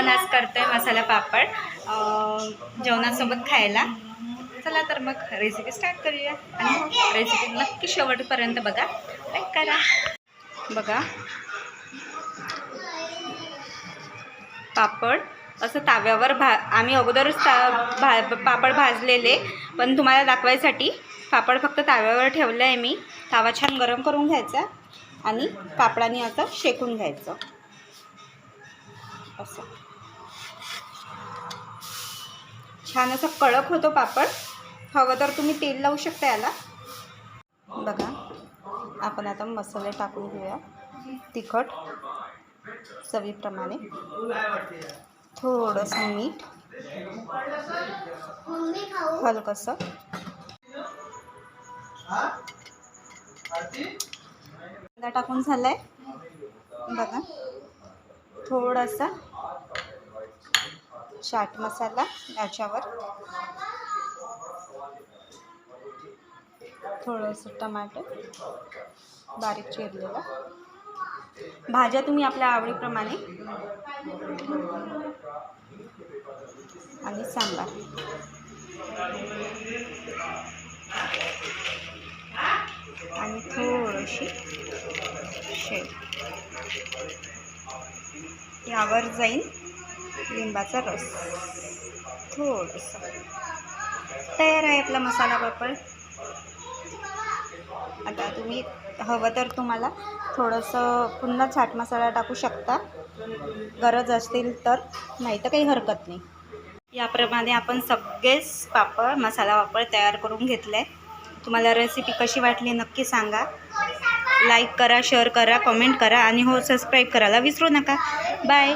आपण आज करतोय मसाला पापड. जेवणासोबत खायला. चला तर मग रेसिपी स्टार्ट करूया. आणि रेसिपी नक्की शेवटपर्यंत बघा. लाईक करा. बघा. पापड. असं ताव्यावर भा आम्ही अगोदरच ता भा पापड भाजलेले. पण तुम्हाला दाखवायसाठी पापड फक्त ताव्यावर ठेवलं आहे मी. तावा छान गरम करून घ्यायचा. आणि पापडाने असं शेकून घ्यायचं. असं. छान असं कडक होतो पापड. हवं तर तुम्ही तेल लावू शकता याला. बघा आपण आता मसाले टाकून घेऊया. तिखट चवीप्रमाणे. थोडंसं मीठ. हलकंसं. कांदा टाकून झालाय. बघा थोडासा चाट मसाला याच्यावर. थोडंसं टमाटर बारीक चिरलेलं. भाज्या तुम्ही आपल्या आवडीप्रमाणे. आणि सांबार. आणि थोडीशी शेव. यावर जाईल लिंबाचा रस. थोडंसं. तयार आहे आपला मसाला पापड. आता तुम्ही हवं तर तुम्हाला थोडंसं पुन्हा चाट मसाला टाकू शकता. गरज असतील तर नाही तर काही हरकत नाही. याप्रमाणे आपण सगळेच पापड मसाला पापड तयार करून घेतले आहे तुम्हाला रेसिपी कशी वाटली नक्की सांगा. लाईक करा शेअर करा कमेंट करा आणि हो सबस्क्राईब करायला विसरू नका. बाय